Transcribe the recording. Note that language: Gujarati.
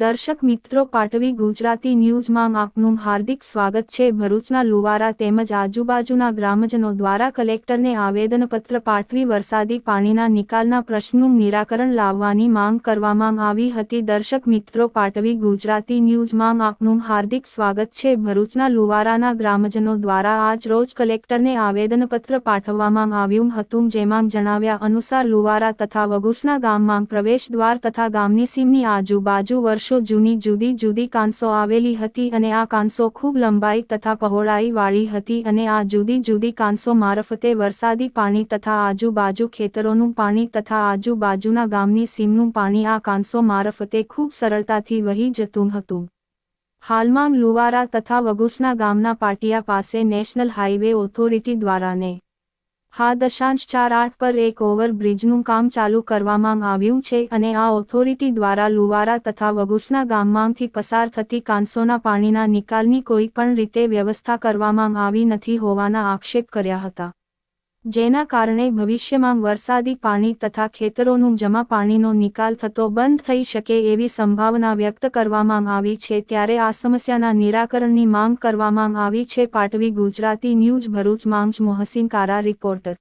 દર્શક મિત્રો પાટવી ગુજરાતી ન્યૂઝમાં આપનું હાર્દિક સ્વાગત છે. ભરૂચના લુવારા તેમજ આજુબાજુના ગ્રામજનો દ્વારા કલેક્ટરને આવેદનપત્ર પાઠવી વરસાદી પાણીના નિકાલના પ્રશ્નનું નિરાકરણ લાવવાની માંગ કરવામાં આવી હતી. દર્શક મિત્રો પાટવી ગુજરાતી ન્યૂઝમાં આપનું હાર્દિક સ્વાગત છે. ભરૂચના લુવારાના ગ્રામજનો દ્વારા આજ રોજ કલેક્ટરને આવેદનપત્ર પાઠવવામાં આવ્યું હતું, જેમાં જણાવ્યા અનુસાર લુવારા તથા વગુસના ગામમાં પ્રવેશ દ્વાર તથા ગામની સીમની આજુબાજુ વર્ષો જૂની જુદી જુદી કાંસો આવેલી હતી અને આ કાંસો ખૂબ લંબાઈ તથા પહોળાઈ વાળી હતી અને આ જુદી જુદી કાંસો મારફતે વરસાદી પાણી તથા આજુબાજુ ખેતરોનું પાણી તથા આજુબાજુના ગામની સીમનું પાણી આ કાંસો મારફતે ખૂબ સરળતાથી વહી જતું હતું. હાલમાં લુવારા તથા વગુસના ગામના પાટિયા પાસે નેશનલ હાઈવે ઓથોરિટી દ્વારા ને હા, દશાંશ ચાર આઠ પર એક ઓવરબ્રિજનું કામ ચાલુ કરવામાં આવ્યું છે અને આ ઓથોરિટી દ્વારા લુવારા તથા વગુસના ગામમાંથી પસાર થતી કાંસોના પાણીના નિકાલની કોઈ પણ રીતે વ્યવસ્થા કરવામાં આવી નથી હોવાના આક્ષેપ કર્યા હતા. જેના કારણે ભવિષ્યમાં વરસાદી પાણી તથા ખેતરોનું જમા પાણીનો નિકાલ થતો બંધ થઈ શકે એવી સંભાવના વ્યક્ત કરવામાં આવી છે ત્યારે આ સમસ્યાના નિરાકરણની માંગ કરવામાં આવી છે. પાટવી ગુજરાતી ન્યૂઝ ભરૂચ, માંગ મોહસિન કારા, રિપોર્ટર.